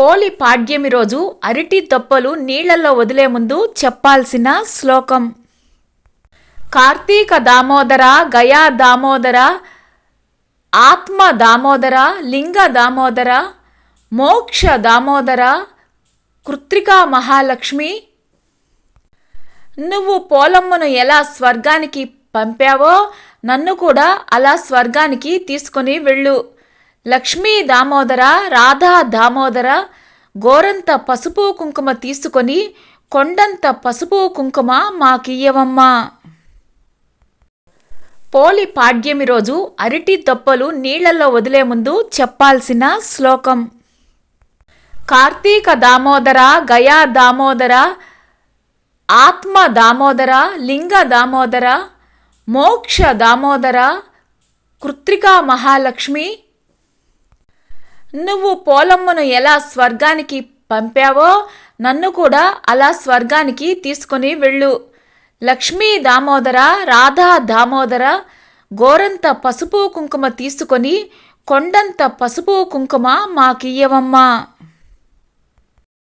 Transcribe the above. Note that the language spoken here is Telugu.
పోలి పాడ్యమి రోజు అరటి దొప్పలు నీళ్ళలో వదిలే ముందు చెప్పాల్సిన శ్లోకం. కార్తీక దామోదర గయా దామోదర ఆత్మ దామోదర లింగ దామోదర మోక్ష దామోదర కృత్రికా మహాలక్ష్మి. నువ్వు పోలమ్మను ఎలా స్వర్గానికి పంపావో నన్ను కూడా అలా స్వర్గానికి తీసుకొని వెళ్ళు. లక్ష్మీ దామోదర రాధా దామోదర గోరంత పసుపు కుంకుమ తీసుకొని కొండంత పసుపు కుంకుమ మాకియ్యవమ్మా. పోలి పాడ్యమి రోజు అరటి దొప్పలు నీళ్ళలో వదిలే ముందు చెప్పాల్సిన శ్లోకం. కార్తీక దామోదర గయా దామోదర ఆత్మ దామోదర లింగ దామోదర మోక్ష దామోదర కృత్రికా మహాలక్ష్మి నువ్వు పోలమ్మను ఎలా స్వర్గానికి పంపావో నన్ను కూడా అలా స్వర్గానికి తీసుకొని వెళ్ళు. లక్ష్మీ దామోదర రాధా దామోదర గోరంత పసుపు కుంకుమ తీసుకొని కొండంత పసుపు కుంకుమ మాకియ్యవమ్మా.